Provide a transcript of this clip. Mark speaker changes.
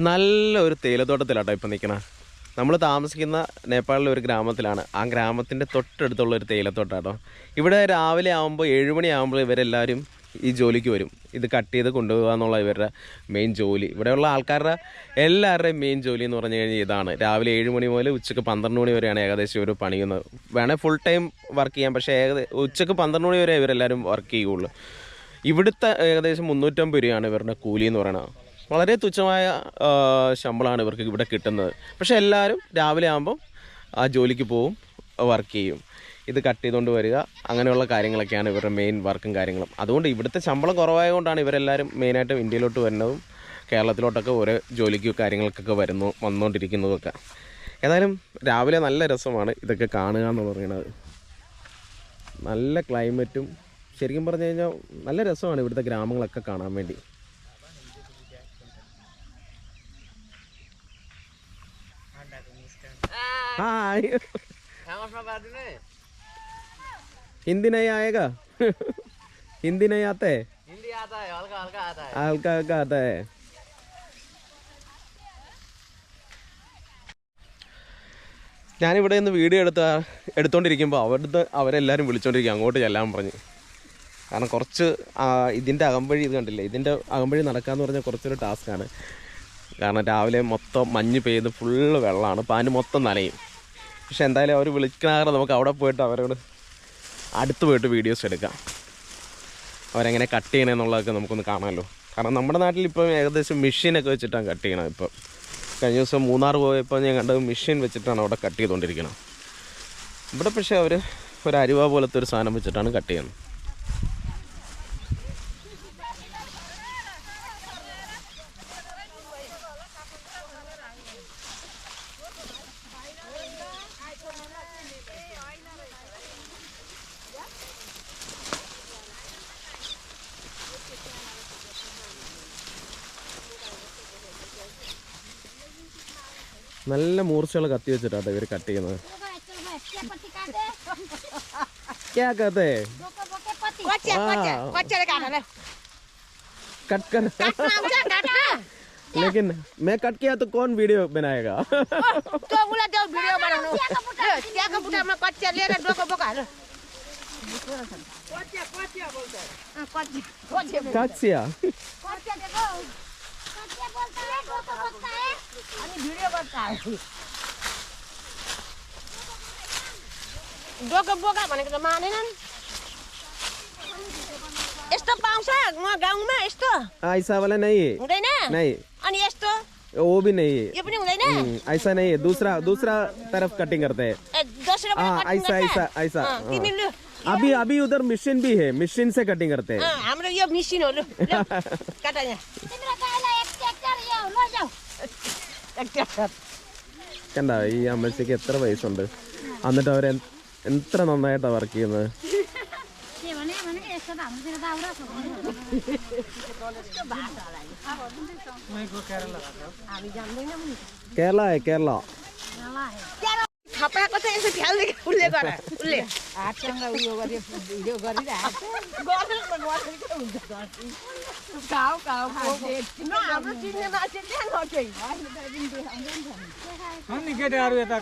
Speaker 1: നല്ല ഒരു തേയിലത്തോട്ടത്തിലാട്ടോ ഇപ്പം നിൽക്കണ നമ്മൾ താമസിക്കുന്ന നേപ്പാളിലെ ഒരു ഗ്രാമത്തിലാണ്. ആ ഗ്രാമത്തിന്റെ തൊട്ടടുത്തുള്ള ഒരു തേയിലത്തോട്ടാട്ടോ. ഇവിടെ രാവിലെ ആകുമ്പോൾ ഏഴുമണി ആകുമ്പോൾ ഇവരെല്ലാവരും ഈ ജോലിക്ക് വരും. ഇത് കട്ട് ചെയ്ത് കൊണ്ടുപോകുക എന്നുള്ള ഇവരുടെ മെയിൻ ജോലി. ഇവിടെയുള്ള ആൾക്കാരുടെ എല്ലാവരുടെയും മെയിൻ ജോലി എന്ന് പറഞ്ഞു കഴിഞ്ഞാൽ ഇതാണ്. രാവിലെ ഏഴ് മണി മുതൽ ഉച്ചയ്ക്ക് പന്ത്രണ്ട് മണി വരെയാണ് ഏകദേശം ഇവർ പണിയുന്നത്. വേണേൽ ഫുൾ ടൈം വർക്ക് ചെയ്യാം. പക്ഷേ ഏകദേശം ഉച്ചയ്ക്ക് പന്ത്രണ്ട് മണി വരെ ഇവരെല്ലാവരും വർക്ക് ചെയ്യുള്ളൂ. ഇവിടുത്തെ ഏകദേശം മുന്നൂറ്റമ്പത് രൂപയാണ് ഇവരുടെ കൂലി എന്ന് പറയുന്നത് വളരെ തുച്ഛമായ ശമ്പളമാണ് ഇവർക്ക് ഇവിടെ കിട്ടുന്നത്. പക്ഷേ എല്ലാവരും രാവിലെ ആകുമ്പം ആ ജോലിക്ക് പോവും വർക്ക് ചെയ്യും. ഇത് കട്ട് ചെയ്തുകൊണ്ട് വരിക. അങ്ങനെയുള്ള കാര്യങ്ങളൊക്കെയാണ് ഇവരുടെ മെയിൻ വർക്കും കാര്യങ്ങളും. അതുകൊണ്ട് ഇവിടുത്തെ ശമ്പളം കുറവായതുകൊണ്ടാണ് ഇവരെല്ലാവരും മെയിനായിട്ടും ഇന്ത്യയിലോട്ട് വരുന്നതും കേരളത്തിലോട്ടൊക്കെ ഓരോ ജോലിക്കും കാര്യങ്ങൾക്കൊക്കെ വരുന്നു വന്നുകൊണ്ടിരിക്കുന്നതൊക്കെ ഏതായാലും രാവിലെ നല്ല രസമാണ് ഇതൊക്കെ കാണുക എന്ന് പറയുന്നത്. നല്ല ക്ലൈമറ്റും ശരിക്കും പറഞ്ഞു കഴിഞ്ഞാൽ നല്ല രസമാണ് ഇവിടുത്തെ ഗ്രാമങ്ങളൊക്കെ കാണാൻ വേണ്ടി. हाँ हिंदी नहीं आएगा हिंदी नहीं आता है
Speaker 2: हिंदी आता है हल्का हल्का आता है
Speaker 1: हल्का हल्का आता है ഞാനിവിടെ നിന്ന് വീഡിയോ എടുത്ത എടുത്തോണ്ടിരിക്കുമ്പോൾ അവിടുത്തെ അവരെല്ലാവരും വിളിച്ചോണ്ടിരിക്കും അങ്ങോട്ട് ചെല്ലാൻ പറഞ്ഞ് കാരണം കുറച്ച് ആ, ഇതിൻ്റെ അകമ്പഴി ഇത് കണ്ടില്ലേ ഇതിൻ്റെ അകമ്പഴി നടക്കാന്ന് പറഞ്ഞാൽ കുറച്ചൊരു ടാസ്ക്കാണ് കാരണം രാവിലെ മൊത്തം മഞ്ഞ് പെയ്ത് ഫുള്ള് വെള്ളമാണ്. പാന് മൊത്തം നനയും. പക്ഷെ എന്തായാലും അവർ വിളിക്കണാറ് നമുക്ക് അവിടെ പോയിട്ട് അവരോട് അടുത്ത് പോയിട്ട് വീഡിയോസ് എടുക്കാം. അവരെങ്ങനെ കട്ട് ചെയ്യണമെന്നുള്ളതൊക്കെ നമുക്കൊന്ന് കാണാമല്ലോ. കാരണം നമ്മുടെ നാട്ടിൽ ഇപ്പം ഏകദേശം മെഷീനൊക്കെ വെച്ചിട്ടാണ് കട്ട് ചെയ്യണത് ഇപ്പം. കഴിഞ്ഞ ദിവസം മൂന്നാർ പോയപ്പോൾ ഞാൻ കണ്ടത് മെഷീൻ വെച്ചിട്ടാണ് അവിടെ കട്ട് ചെയ്തുകൊണ്ടിരിക്കുന്നത് ഇവിടെ പക്ഷേ അവർ ഒരു അരുവ പോലത്തെ ഒരു സാധനം വെച്ചിട്ടാണ് കട്ട് ചെയ്യുന്നത്. നല്ല മൂർച്ചയുള്ള കത്തി വെച്ചിട്ടാണ് ഇവർ കട്ട് ചെയ്യുന്നത് क्या कहते हैं
Speaker 3: Kocek, kocek, kocek dekat sana.
Speaker 1: Cut कर
Speaker 3: Kamu kat na.
Speaker 1: लेकिन मैं कट गया तो कौन वीडियो बनाएगा?
Speaker 3: तो बोला तो वीडियो हाँ, बनाओ। क्या कपूटा हाँ, मैं कट चले रे डोको बोका रे कोचिया कोचिया बोलता है।
Speaker 1: हाँ,
Speaker 3: कोचिया कोचिया कोचिया? देखो। कोचिया बोलता है डोको बोलता है। अनि वीडियो करता है। डोको बोका भनेको त मानेनन् यस्तो पाउँछ म गाउँमा यस्तो
Speaker 1: आइसा वाला नै
Speaker 3: हुँदैन
Speaker 1: नै?
Speaker 3: अनि यस्तो
Speaker 1: वो भी नहीं है
Speaker 3: यो पनि हुँदैन
Speaker 1: हम्म, ऐसा नहीं है दूसरा दूसरा तरफ कटिंग करते हैं
Speaker 3: ए, दोस्रो
Speaker 1: हाँ,
Speaker 3: पनि
Speaker 1: ऐसा ऐसा ऐसा
Speaker 3: अँ,
Speaker 1: हाँ।
Speaker 3: तिमी लु
Speaker 1: अभी अभी उधर मशीन भी है मशीन से कटिंग करते हैं
Speaker 3: अँ, हाम्रो यो मिसिन हो लु लु, काट यहाँ तिम्रो गाईलाई एक ट्र्याक्टर यो लैजाऊ एक ट्र्याक्टर
Speaker 1: കണ്ട ഈ അമ്മച്ചിക്ക് എത്ര വയസ്സുണ്ട് എന്നിട്ട് അവർ എത്ര നന്നായിട്ടാണ് വർക്ക് ചെയ്യുന്നത് কেরলা है
Speaker 3: केरला থাপা কথা এসে খেয়াল দেখে
Speaker 4: উল্লে করে আছে কেন এটা